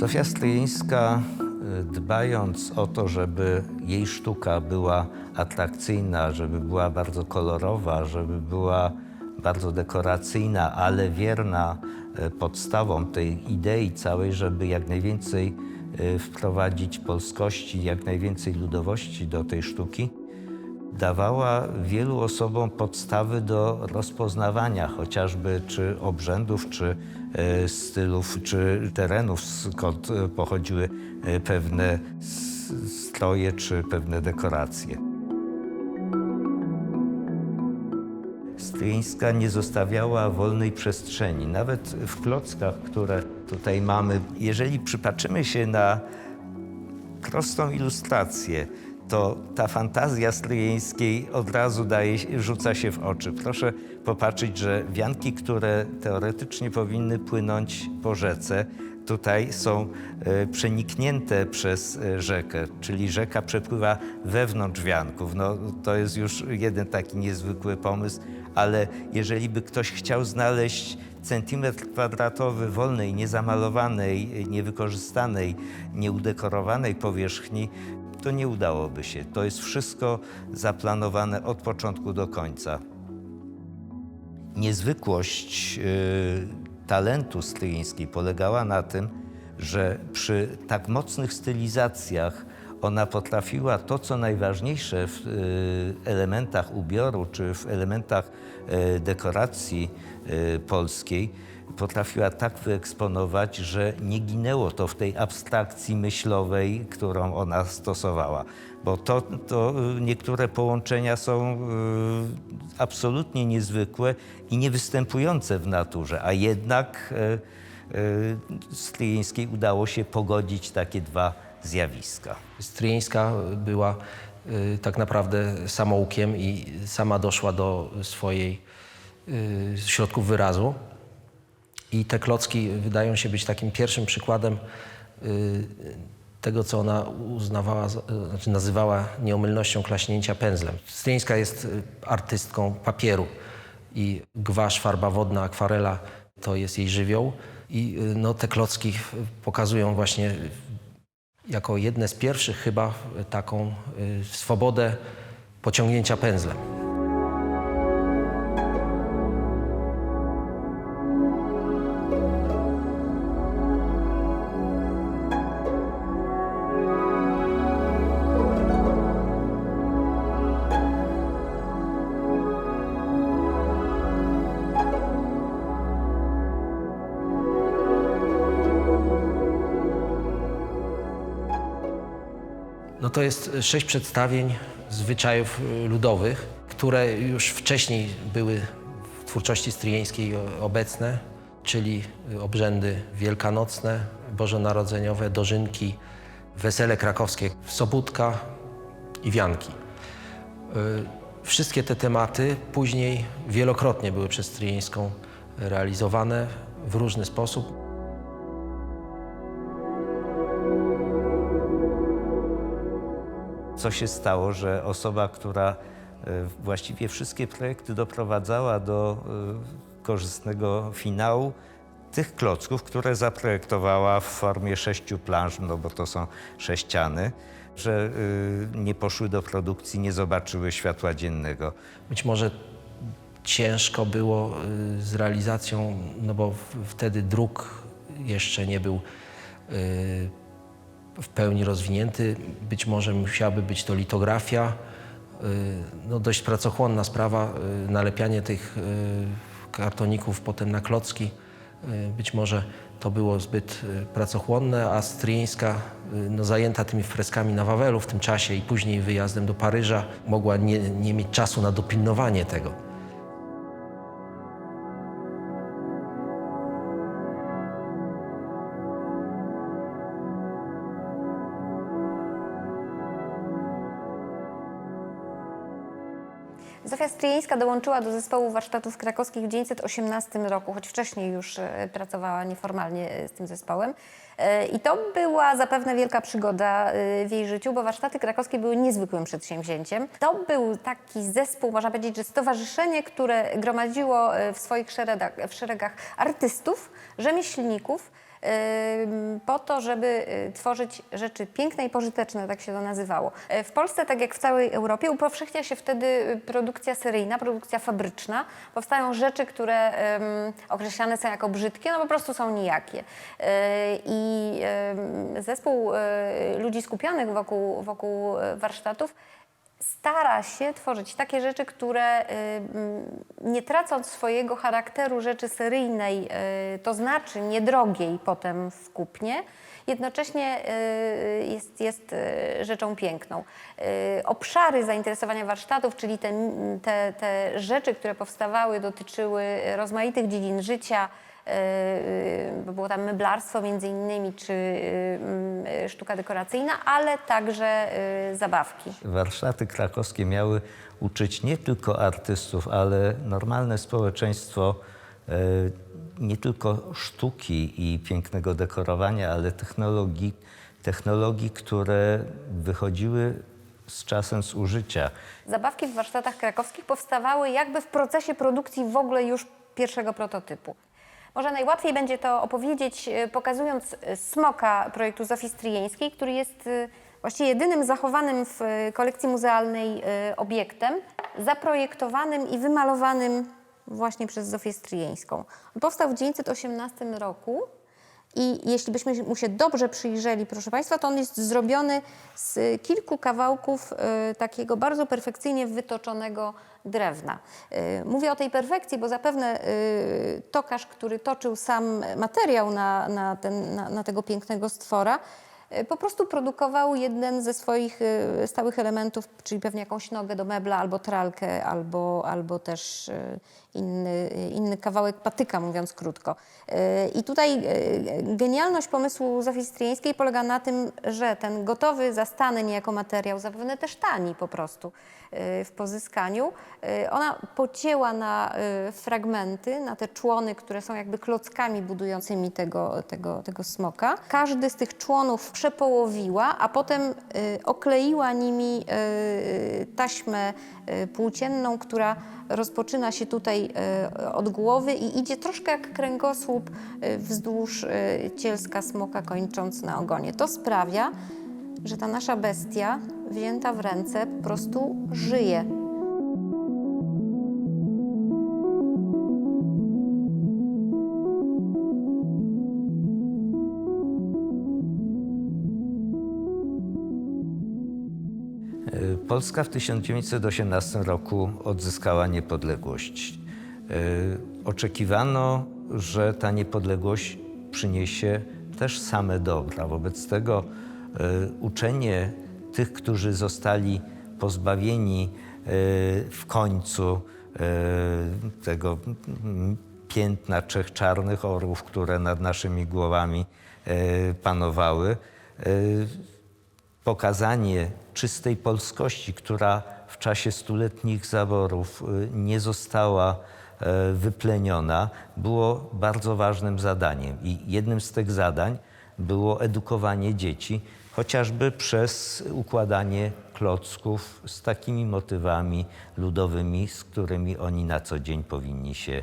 Zofia Stryjeńska, y, dbając o to, żeby jej sztuka była atrakcyjna, żeby była bardzo kolorowa, żeby była bardzo dekoracyjna, ale wierna y, podstawom tej idei całej, żeby jak najwięcej y, wprowadzić polskości, jak najwięcej ludowości do tej sztuki, dawała wielu osobom podstawy do rozpoznawania chociażby czy obrzędów, czy e, stylów, czy terenów, skąd e, pochodziły e, pewne stroje czy pewne dekoracje. Stryjeńska nie zostawiała wolnej przestrzeni, nawet w klockach, które tutaj mamy. Jeżeli przypatrzymy się na prostą ilustrację, to ta fantazja stryjeńskiej od razu daje, rzuca się w oczy. Proszę popatrzeć, że wianki, które teoretycznie powinny płynąć po rzece, tutaj są e, przeniknięte przez e, rzekę, czyli rzeka przepływa wewnątrz wianków. No, to jest już jeden taki niezwykły pomysł, ale jeżeli by ktoś chciał znaleźć centymetr kwadratowy wolnej, niezamalowanej, niewykorzystanej, nieudekorowanej powierzchni, to nie udałoby się. To jest wszystko zaplanowane od początku do końca. Niezwykłość y, talentu stryjeńskiej polegała na tym, że przy tak mocnych stylizacjach ona potrafiła to, co najważniejsze w y, elementach ubioru czy w elementach y, dekoracji polskiej, potrafiła tak wyeksponować, że nie ginęło to w tej abstrakcji myślowej, którą ona stosowała. Bo to, to y, niektóre połączenia są y, absolutnie niezwykłe i niewystępujące w naturze, a jednak y, y, Stryjeńskiej udało się pogodzić takie dwa zjawiska. Stryjeńska była y, tak naprawdę samoukiem i sama doszła do swojej y, środków wyrazu. I te klocki wydają się być takim pierwszym przykładem y, tego, co ona uznawała, y, znaczy nazywała nieomylnością klaśnięcia pędzlem. Stryjeńska jest y, artystką papieru i gwasz, farba wodna, akwarela to jest jej żywioł. I no, te klocki pokazują właśnie jako jedne z pierwszych chyba taką swobodę pociągnięcia pędzlem. No to jest sześć przedstawień zwyczajów y, ludowych, które już wcześniej były w twórczości stryjeńskiej obecne, czyli y, obrzędy wielkanocne, bożonarodzeniowe, dożynki, wesele krakowskie, sobótka i wianki. Y, Wszystkie te tematy później wielokrotnie były przez Stryjeńską realizowane w różny sposób. Co się stało, że osoba, która e, właściwie wszystkie projekty doprowadzała do e, korzystnego finału, tych klocków, które zaprojektowała w formie sześciu planż, no bo to są sześciany, że e, nie poszły do produkcji, nie zobaczyły światła dziennego. Być może ciężko było z realizacją, no bo wtedy druk jeszcze nie był w pełni rozwinięty. Być może musiałaby być to litografia. Y, no dość pracochłonna sprawa, y, nalepianie tych y, kartoników potem na klocki. Być może to było zbyt pracochłonne, a Stryjeńska, no, zajęta tymi freskami na Wawelu w tym czasie i później wyjazdem do Paryża, mogła nie, nie mieć czasu na dopilnowanie tego. Zofia Stryjeńska dołączyła do zespołu warsztatów krakowskich w 1918 roku, choć wcześniej już e, pracowała nieformalnie e, z tym zespołem. E, I to była zapewne wielka przygoda w jej życiu, bo warsztaty krakowskie były niezwykłym przedsięwzięciem. To był taki zespół, można powiedzieć, że stowarzyszenie, które gromadziło w swoich szeregach, w szeregach artystów, rzemieślników, po to, żeby y, tworzyć rzeczy piękne i pożyteczne, tak się to nazywało. E, W Polsce, tak jak w całej Europie, upowszechnia się wtedy y, produkcja seryjna, produkcja fabryczna. Powstają rzeczy, które określane są jako brzydkie, no po prostu są nijakie. E, I zespół y, ludzi skupionych wokół, wokół warsztatów stara się tworzyć takie rzeczy, które y, mm, nie tracąc swojego charakteru rzeczy seryjnej, y, to znaczy niedrogiej potem w kupnie, jednocześnie y, jest, jest rzeczą piękną. Obszary zainteresowania warsztatów, czyli te, te, te rzeczy, które powstawały, dotyczyły rozmaitych dziedzin życia, y, y, było tam meblarstwo między innymi, czy y, sztuka dekoracyjna, ale także zabawki. Warsztaty krakowskie miały uczyć nie tylko artystów, ale normalne społeczeństwo e, nie tylko sztuki i pięknego dekorowania, ale technologii, technologii, które wychodziły z czasem z użycia. Zabawki w warsztatach krakowskich powstawały jakby w procesie produkcji w ogóle już pierwszego prototypu. Może najłatwiej będzie to opowiedzieć, e, pokazując e, smoka projektu Zofii Stryjeńskiej, który jest e, właściwie jedynym zachowanym w kolekcji muzealnej obiektem, zaprojektowanym i wymalowanym właśnie przez Zofię Stryjeńską. Powstał w 1918 roku i jeśli byśmy mu się dobrze przyjrzeli, proszę Państwa, to on jest zrobiony z kilku kawałków takiego bardzo perfekcyjnie wytoczonego drewna. E, mówię o tej perfekcji, bo zapewne e, tokarz, który toczył sam materiał na, na, ten, na, na tego pięknego stwora, po prostu produkował jeden ze swoich e, stałych elementów, czyli pewnie jakąś nogę do mebla, albo tralkę, albo, albo też e, inny, inny kawałek patyka, mówiąc krótko. I tutaj genialność pomysłu Zofii polega na tym, że ten gotowy, zastany niejako materiał, zapewne też tani po prostu w pozyskaniu, ona pocięła na fragmenty, na te człony, które są jakby klockami budującymi tego, tego, tego smoka. Każdy z tych członów przepołowiła, a potem e, okleiła nimi e, taśmę e, płócienną, która rozpoczyna się tutaj od głowy i idzie troszkę jak kręgosłup wzdłuż cielska smoka, kończąc na ogonie. To sprawia, że ta nasza bestia wzięta w ręce po prostu żyje. Polska w 1918 roku odzyskała niepodległość. E, Oczekiwano, że ta niepodległość przyniesie też same dobra. Wobec tego e, uczenie tych, którzy zostali pozbawieni e, w końcu tego piętna trzech czarnych orłów, które nad naszymi głowami panowały, pokazanie czystej polskości, która w czasie stuletnich zaborów y, nie została e, wypleniona, było bardzo ważnym zadaniem. I jednym z tych zadań było edukowanie dzieci, chociażby przez układanie klocków z takimi motywami ludowymi, z którymi oni na co dzień powinni się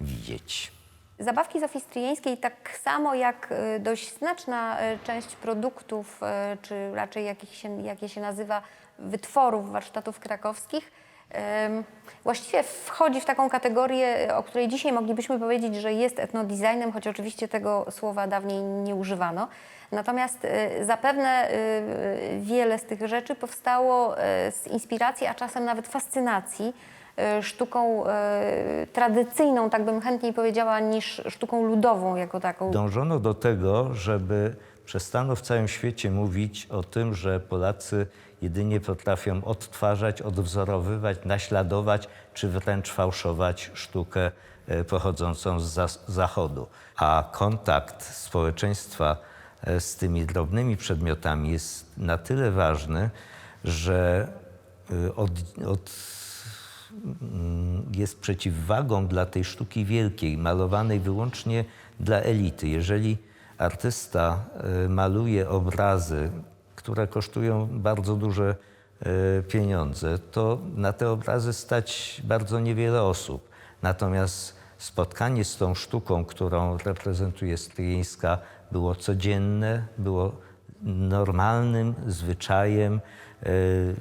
widzieć. Zabawki Stryjeńskiej, tak samo jak y, dość znaczna y, część produktów, y, czy raczej jakich się, jakie się nazywa wytworów warsztatów krakowskich, właściwie wchodzi w taką kategorię, o której dzisiaj moglibyśmy powiedzieć, że jest etnodesignem, choć oczywiście tego słowa dawniej nie używano. Natomiast zapewne wiele z tych rzeczy powstało z inspiracji, a czasem nawet fascynacji sztuką y, tradycyjną, tak bym chętniej powiedziała, niż sztuką ludową jako taką. Dążono do tego, żeby przestano w całym świecie mówić o tym, że Polacy jedynie potrafią odtwarzać, odwzorowywać, naśladować czy wręcz fałszować sztukę e, pochodzącą z za- zachodu. A kontakt społeczeństwa e, z tymi drobnymi przedmiotami jest na tyle ważny, że e, od, od jest przeciwwagą dla tej sztuki wielkiej, malowanej wyłącznie dla elity. Jeżeli artysta y, maluje obrazy, które kosztują bardzo duże y, pieniądze, to na te obrazy stać bardzo niewiele osób. Natomiast spotkanie z tą sztuką, którą reprezentuje Stryjeńska, było codzienne, było normalnym zwyczajem e,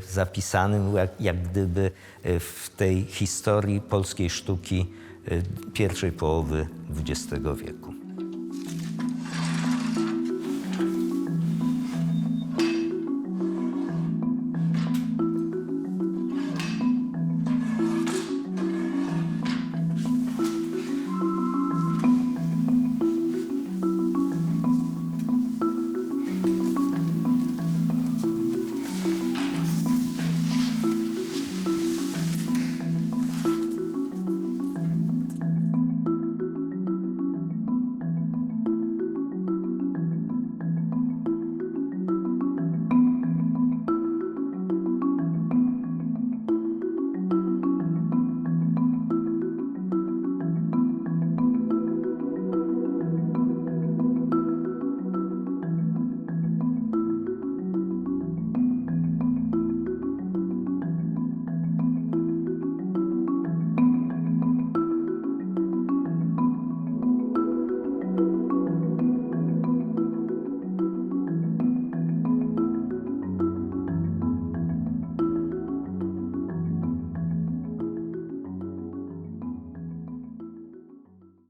zapisanym jak, jak gdyby e, w tej historii polskiej sztuki e, pierwszej połowy XX wieku.